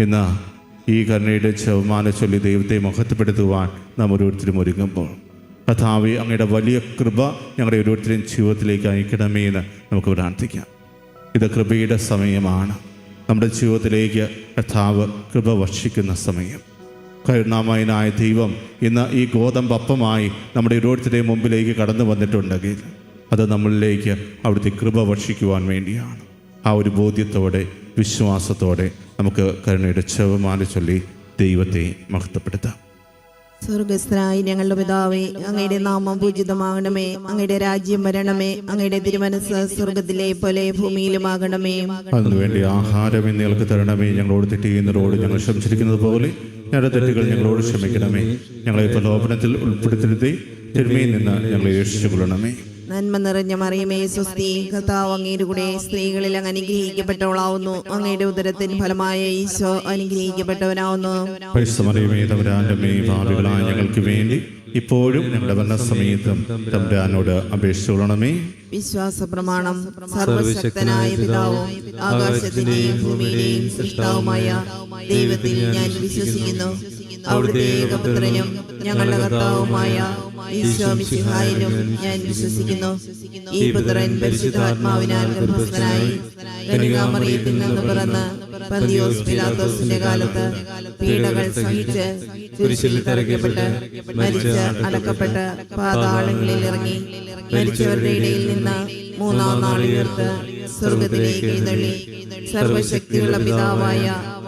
ഇന്ന് ഈ കരുണയുടെ ചെവമാന ചൊല്ലി ദൈവത്തെ മഹത്വപ്പെടുത്തുവാൻ നാം ഓരോരുത്തരും ഒരുങ്ങുമ്പോൾ. കഥാവി അങ്ങയുടെ വലിയ കൃപ ഞങ്ങളുടെ ഓരോരുത്തരും ജീവിതത്തിലേക്ക് അയക്കണമേ എന്ന് നമുക്ക് പ്രാർത്ഥിക്കാം ഇത് കൃപയുടെ സമയമാണ്. നമ്മുടെ ജീവിതത്തിലേക്ക് കഥാവ് കൃപ വർഷിക്കുന്ന സമയം. കരുണാമയനായ ദൈവം ഇന്ന് ഈ ഗോതമ്പപ്പമായി നമ്മുടെ ഓരോരുത്തരുടെയും മുമ്പിലേക്ക് കടന്നു വന്നിട്ടുണ്ടെങ്കിൽ അത് നമ്മളിലേക്ക് അവിടുത്തെ കൃപ വർഷിക്കുവാൻ വേണ്ടിയാണ്. ആ ഒരു ബോധ്യത്തോടെ വിശ്വാസത്തോടെ നമുക്ക് കരുണയുടെ ചെവമാല ചൊല്ലി ദൈവത്തെ മഹത്വപ്പെടുത്താം. സ്വർഗസ്ഥനായി ഞങ്ങളുടെ പിതാവേ അങ്ങയുടെ നാമം പൂജിതമാകണമേ അങ്ങയുടെ രാജ്യം വരണമേ അങ്ങയുടെ തിരുമനസ് സ്വർഗത്തിലെ പോലെ ഭൂമിയിലുമാകണമേ. അതിനുവേണ്ടി ആഹാരം ഇന്ന് ഞങ്ങൾക്ക് തരണമേ ഞങ്ങളോട് തെറ്റ് ചെയ്യുന്നവരോട് ഞങ്ങൾ ശ്രമിച്ചിരിക്കുന്നത് പോലെ ഞങ്ങളുടെ തെറ്റുകൾ ഞങ്ങളോട് ക്ഷമിക്കണമേ ഞങ്ങളെ പ്രലോഭനത്തിൽ ഉൾപ്പെടുത്തരുതേ തിരുമയിൽ നിന്ന് ഞങ്ങളെ രക്ഷിച്ചു കൊള്ളണമേ നന്മ നിറഞ്ഞ മറിയമേ സ്വസ്തി കർത്താവ് അങ്ങയുടെ കൂടെ സ്ത്രീകളിൽ അങ്ങ് അനുഗ്രഹിക്കപ്പെട്ടവളാവുന്നു. അങ്ങയുടെ ഉദരത്തിൻ ഫലമായ ഈശോ അനുഗ്രഹിക്കപ്പെട്ടവനാവുന്നു. ഭാവികളായ ഞങ്ങൾക്ക് വേണ്ടി ഇപ്പോഴും ഞങ്ങളുടെ വന്ന സമയത്തും തമ്പുരാനോട് അപേക്ഷിച്ചു കൊള്ളണമേ. വിശ്വാസ പ്രമാണം സർവശക്തനായ പിതാവും ആകാശത്തിന്റെയും ഭൂമിയുടെയും സൃഷ്ടാവുമായ ദൈവത്തിൽ ഞാൻ വിശ്വസിക്കുന്നു. അവിടുത്തെ ഏകപുത്രനും ഞങ്ങളുടെ കർത്താവുമായ ഈശോ ഞാൻ വിശ്വസിക്കുന്നു. ഈ പുത്രൻ പരിശുദ്ധാത്മാവിനാൽ ഗർഭസ്ഥനായി കനികാമറിയത്തിൽ നിന്ന് പിറന്ന് പന്തിയോസ് പിലാത്തോസിന്റെ കാലത്ത് പീഡകൾ സഹിച്ച് കുരിശിൽ തറയ്ക്കപ്പെട്ട് മരിച്ച് അടക്കപ്പെട്ട് പാതാളങ്ങളിൽ ഇറങ്ങി മരിച്ചവരുടെ ഇടയിൽ നിന്ന് മൂന്നാം നാൾ ഉയർത്ത് സ്വർഗത്തിലേക്ക് എഴുന്നള്ളി സർവശക്തിയുള്ള പിതാവായ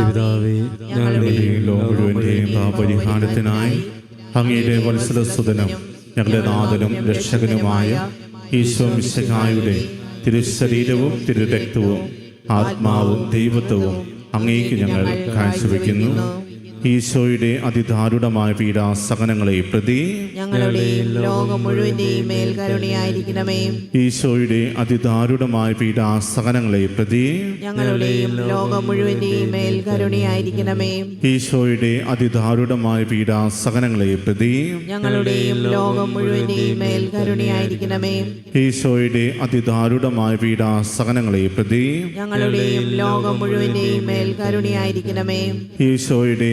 പിതാവേ ഞങ്ങളുടെ ഈ ലോകം മുഴുവന്റെയും പാപപരിഹാരത്തിനായി അങ്ങയുടെ വത്സലസുതനും ഞങ്ങളുടെ നാഥനും രക്ഷകനുമായ ഈശോ മിശകായുടെ തിരുശരീരവും തിരുരക്തവും ആത്മാവും ദൈവത്വവും അങ്ങേക്ക് ഞങ്ങൾ കാഴ്ചവെക്കുന്നു. ഈശോയുടെ അതിദാരുണമായ പീഡാസഹനങ്ങളെ പ്രതി ഞങ്ങളുടെയും ലോകം മുഴുവന്റെയും മേൽ കരുണയായിരിക്കണമേ. ഈശോയുടെ അതിദാരുണമായ പീഡാസഹനങ്ങളെ പ്രതി ഞങ്ങളുടെയും ലോകം മുഴുവന്റെയും മേൽ കരുണയായിരിക്കണമേ. ഈശോയുടെ അതിദാരുണമായ പീഡാസഹനങ്ങളെ പ്രതി ഞങ്ങളുടെയും ലോകം മുഴുവന്റെയും മേൽ കരുണയായിരിക്കണമേ. ഈശോയുടെ അതിദാരുണമായ പീഡാസഹനങ്ങളെ പ്രതി ഞങ്ങളുടെയും ലോകം മുഴുവന്റെയും മേൽ കരുണയായിരിക്കണമേ. ഈശോയുടെ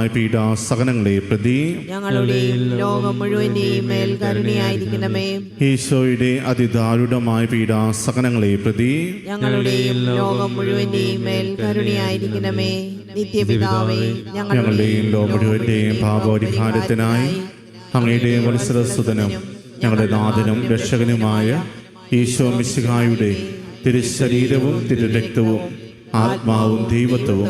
പീഡാസഹനങ്ങളെ പ്രതി ഞങ്ങളുടെയും ലോകം മുഴുവന്റെയും മേൽ കരുണയായിരിക്കണമേ. ഈശോയുടെ അതിദാരുണമായ പീഡാസഹനങ്ങളെ പ്രതി ഞങ്ങളുടെയും ലോകം മുഴുവന്റെയും മേൽ കരുണയായിരിക്കണമേ. നിത്യപിതാവേ ഞങ്ങളുടെയും ലോ മുഴുവന്റെയും പാപപരിഹാരത്തിനായി അങ്ങയുടെ വത്സരസുതനും ഞങ്ങളുടെ നാഥനും രക്ഷകനുമായ ഈശോ മിശിഹായുടെ തിരുശരീരവും തിരുരക്തവും ആത്മാവും ദൈവത്വവും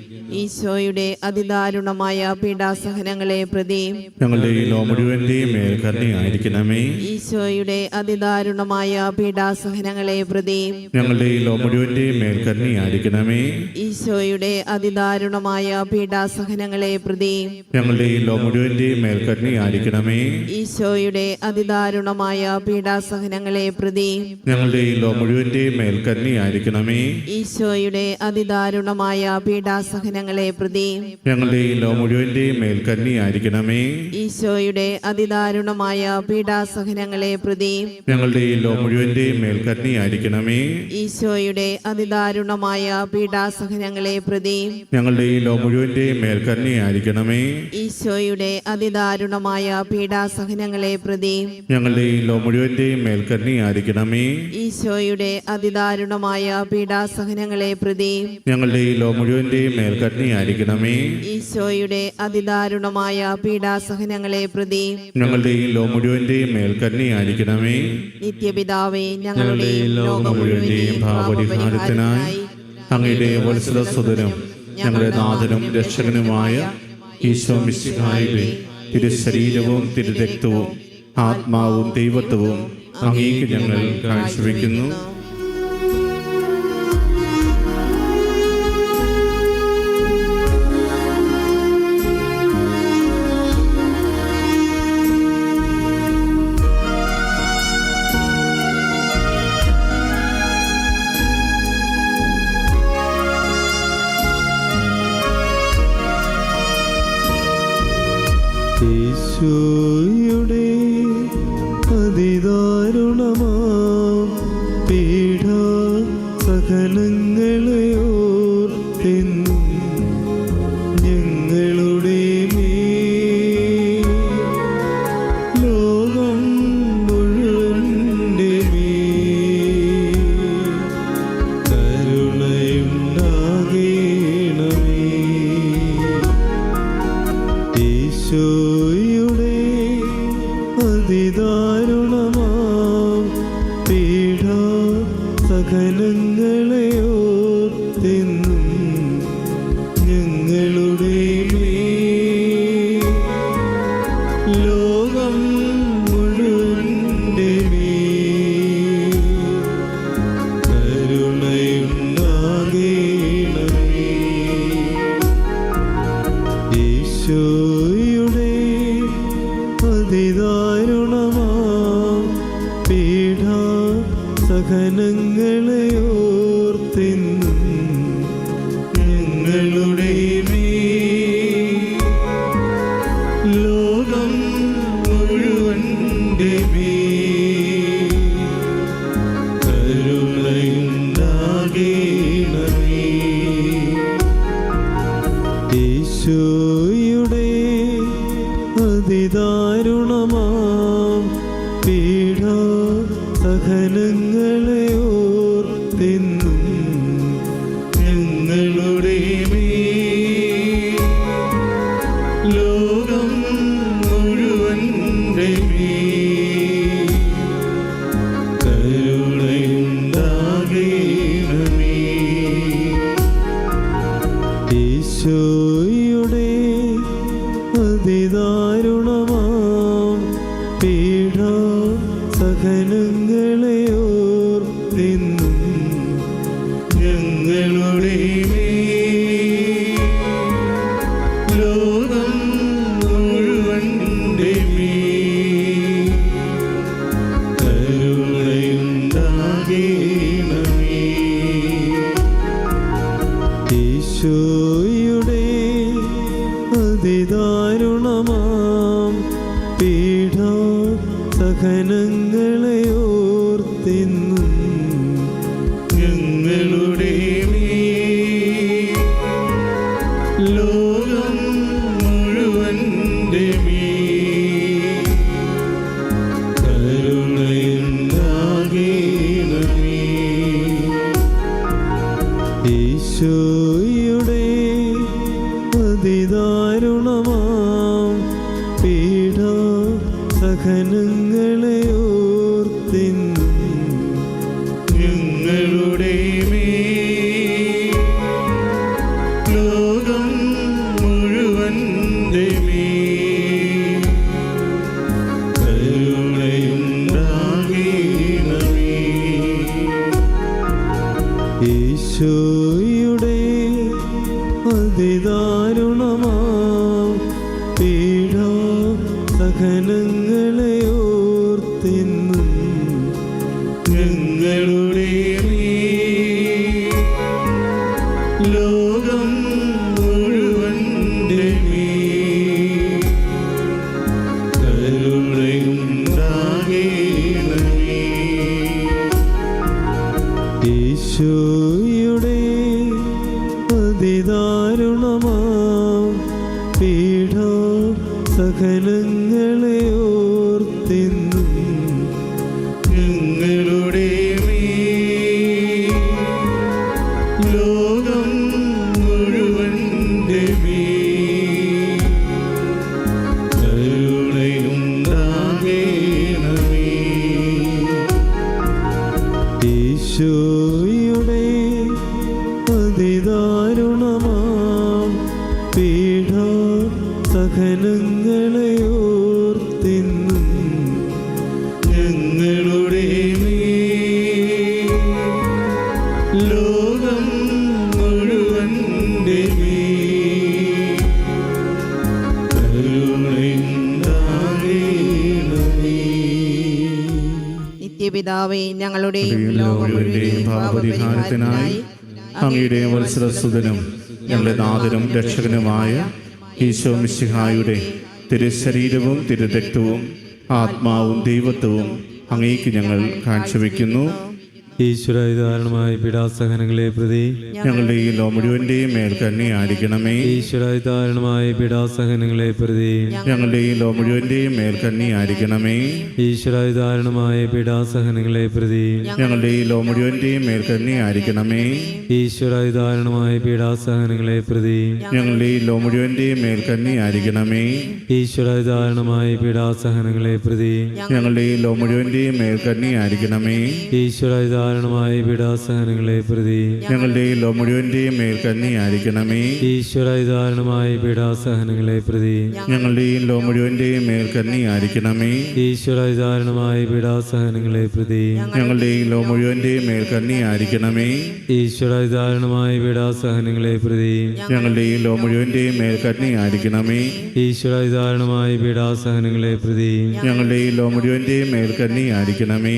ഈശോയുടെ അതിദാരുണമായ പീഡാസഹനങ്ങളെ പ്രതി ഞങ്ങളുടെ ഈ ലോ മുഴുവന്റെയും മേൽ കരുണയായിരിക്കണമേ. ഈശോയുടെ അതിദാരുണമായ പീഡാസഹനങ്ങളെ പ്രതി ഞങ്ങളുടെ ഈ ലോ മുഴുവന്റെയും മേൽ കരുണയായിരിക്കണമേ. ഈശോയുടെ അതിദാരുണമായ പീഡാസഹനങ്ങളെ പ്രതി ഞങ്ങളുടെ ഈ ലോ മുഴുവന്റെയും മേൽ കരുണയായിരിക്കണമേ. ഈശോയുടെ അതിദാരുണമായ പീഡാസഹനങ്ങളെ പ്രതി ഞങ്ങളുടെ ഈ ലോ മുഴുവന്റെയും മേൽ കരുണയായിരിക്കണമേ. ഈശോയുടെ അതിദാരുണമായ പീഡാസഹനങ്ങളെ പ്രതി. ഞങ്ങളുടെ ഈ ലോ മുഴുവന്റെയും മേൽ ആയിരിക്കണമേ ഈശോയുടെ അതിദാരുണമായ പീഡാസഹനങ്ങളെ പ്രതി. ഞങ്ങളുടെ ഈ ലോ മുഴുവന്റെയും മേൽ ആയിരിക്കണമേ ഈശോയുടെ അതിദാരുണമായ പീഡാസഹനങ്ങളെ പ്രതി. ഞങ്ങളുടെ ഈ ലോ മുഴുവന്റെയും മേൽ ആയിരിക്കണമേ ഈശോയുടെ അതിദാരുണമായ പീഡാസഹനങ്ങളെ പ്രതി. ഞങ്ങളുടെ ഈ ലോ മുഴുവന്റെയും മേൽ ആയിരിക്കണമേ ഈശോയുടെ അതിദാരുണമായ പീഡാസഹനങ്ങളെ പ്രതി. ഞങ്ങളുടെ ഈ ലോ മുഴുവന്റെയും മേൽ കന്യായിരിക്കണമേ ഈശോയുടെ അതിദാരുണമായ പീഡാസഹനങ്ങളെ പ്രതി ഞങ്ങളുടെയും ലോ മുഴുവന്റെയും മേൽ കന്യായിരിക്കണമേ നിത്യപിതാവേ ഞങ്ങളുടെയും ലോകം മുഴുവന്റെയും ഭാവപരിഹാരത്തിനായി അങ്ങയുടെ വത്സല സുതനും ഞങ്ങളുടെ നാഥനും രക്ഷകനുമായ ഈശോ മിശിഹായുടെ തിരുശരീരവും തിരുരക്തവും ആത്മാവും ദൈവത്വവും അങ്ങേക്ക് ഞങ്ങൾ കാഴ്ചവെക്കുന്നു. ഈശോയുടെ അതിദാരുണമാ പീഡ സഹനങ്ങളെ അതിദാരുണമാ പീഡ സഹനങ്ങളെ ഓർത്തെന്നും ഞങ്ങളുടെ ലോകം മുഴുവന്റെ മേൽ. കരുണയുണ്ടാകേണമേ. ഈശോയുടെ സഹനങ്ങളെ ഓർത്തെന്നും ഞങ്ങളുടെ ലോകം മുഴുവന്റെ മേൽ കരുണയുണ്ടാകേണമേ. ഈശോയുടെ ലോകം കരുണയുണ്ടാകണമേ. നിത്യപിതാവേ ഞങ്ങളുടെയും ലോകം മുഴുവന്റെയും പാപപരിഹാരത്തിനായി അങ്ങയുടെ വത്സരസുതനും ഞങ്ങളുടെ നാഥനും രക്ഷകനുമായ ഈശോ മിശിഹായുടെ തിരുശരീരവും തിരുരക്തവും ആത്മാവും ദൈവത്വവും അങ്ങേക്ക് ഞങ്ങൾ കാഴ്ചവെക്കുന്നു. ഈശ്വരായുധാരണമായ പീഡാസഹനങ്ങളെ പ്രതി ഞങ്ങളുടെ ഈ ലോ മുഴുവന്റെയും മേൽ ഈശ്വര ഇതാരണമായി പീഡാസഹനങ്ങളെ പ്രതി ഞങ്ങളുടെ ഈ ലോ മുഴുവന്റെയും മേൽ ഈശ്വര ഈശ്വരായുധാരണമായ പീഡാസഹനങ്ങളെ പ്രതി ഞങ്ങളുടെ ഈ ലോ മുഴുവന്റെയും മേൽ ഈശ്വര ഈശ്വരായുധാരണമായ പീഡാസഹനങ്ങളെ പ്രതി ഞങ്ങളുടെ ഈ ലോ മുഴുവന്റെയും മേൽ ഈശ്വര ഈശ്വരായുധാരണമായ പീഡാസഹനങ്ങളെ പ്രതി ഞങ്ങളുടെ ഈ ലോ മുഴുവന്റെയും മേൽ കണ്ണിയായിരിക്കണമേ ഈശ്വരായുധാരണമായ പീഡാസഹനങ്ങളെ പ്രതി ഞങ്ങളുടെ മുഴുവന്റെയും മേൽ മുഴുവന്റെയും മേൽ ഈശ്വര ഈശ്വരായുധാരണമായ പീഡാസഹനങ്ങളെ പ്രതി ഞങ്ങളുടെ മുഴുവന്റെയും മേൽ മുഴുവന്റെയും മേൽ ഈശ്വര ഈശ്വരായുധാരണമായ പീഡാസഹനങ്ങളെ പ്രതി ഞങ്ങളുടെ മുഴുവന്റെയും മേൽ മുഴുവന്റെയും മേൽ ഈശ്വര ഈശ്വരായുധാരണമായ പീഡാസഹനങ്ങളെ പ്രതി ഞങ്ങളുടെ മുഴുവന്റെയും മേൽ മുഴുവന്റെയും മേൽ ഈശ്വര ഈശ്വരായുധാരണമായ പീഡാസഹനങ്ങളെ പ്രതി ഞങ്ങളുടെ മുഴുവന്റെയും ലോ മുഴുവന്റെയും മേൽ കണ്ണിയായിരിക്കണമേ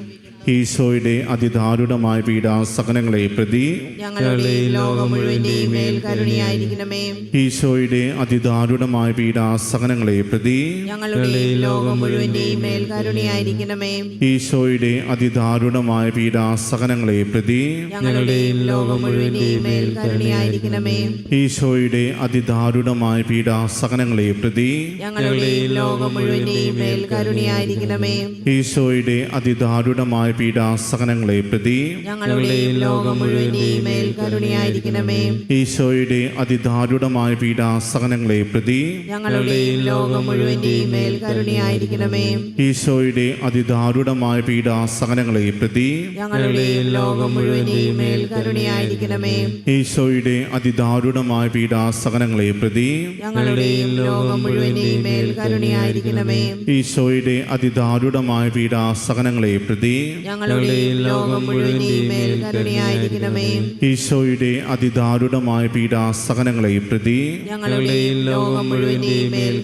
ഈശോയുടെ അതിദാരുണമായ പീഡാസകനങ്ങളെ പ്രതി ഈശോയുടെ അതിദാരുണമായ പീഡാസകനങ്ങളെ പ്രതി ഈശോയുടെ അതിദാരുണമായ പീഡാസകനങ്ങളെ പ്രതി ഈശോയുടെ അതിദാരുണമായ പീഡാസകനങ്ങളെ പ്രതി ഈശോയുടെ അതിദാരുണമായ പീഡാസകനങ്ങളെ പ്രതി ഞങ്ങളുടെയും ലോകം മുഴുവന്റെയും മേൽ കരുണയായിരിക്കണമേ. ഈശോയുടെ അതിദാരുണമായ പീഡാസകനങ്ങളെ പ്രതി ഞങ്ങളുടെയും ലോകം മുഴുവന്റെയും മേൽ കരുണയായിരിക്കണമേ. ഈശോയുടെ അതിദാരുണമായ പീഡാസകനങ്ങളെ പ്രതി ഞങ്ങളുടെയും ലോകം മുഴുവന്റെയും മേൽ കരുണയായിരിക്കണമേ. ഈശോയുടെ അതിദാരുണമായ പീഡാസകനങ്ങളെ പ്രതി ഞങ്ങളുടെയും ലോകം മുഴുവന്റെയും മേൽ കരുണയായിരിക്കണമേ. ഈശോയുടെ അതിദാരുണമായ പീഡാസകനങ്ങളെ പ്രതി ഞങ്ങളുടെയും ലോകം കരുണയായിരിക്കണമേ. ഈശോയുടെ അതിദാരുണമായ പീഡാസഹനങ്ങളെയും പ്രതി ഞങ്ങളുടെയും ലോകം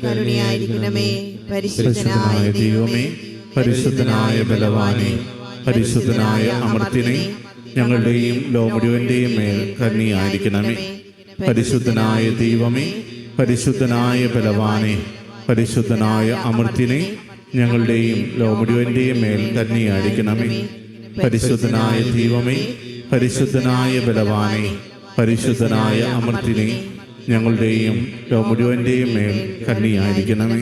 കരുണയായിരിക്കണമേ. പരിശുദ്ധനായ ദൈവമേ. പരിശുദ്ധനായ ബലവാനെ പരിശുദ്ധനായ അമർത്തിനെ ഞങ്ങളുടെയും ലോമുഴുവന്റെയും മേൽ കരുണിയായിരിക്കണമേ. പരിശുദ്ധനായ ദൈവമേ പരിശുദ്ധനായ ബലവാനെ പരിശുദ്ധനായ അമർത്തിനെ ഞങ്ങളുടെയും ലോ മേൽ തന്നെ അടിക്കണമേ പരിശുദ്ധനായ ദൈവമേ പരിശുദ്ധനായ ബലവാനെ പരിശുദ്ധനായ അമൃത്തിനെ ഞങ്ങളുടെയും ലോ മുഴുവന്റെയും മേൽ കന്നിയായിരിക്കണമേ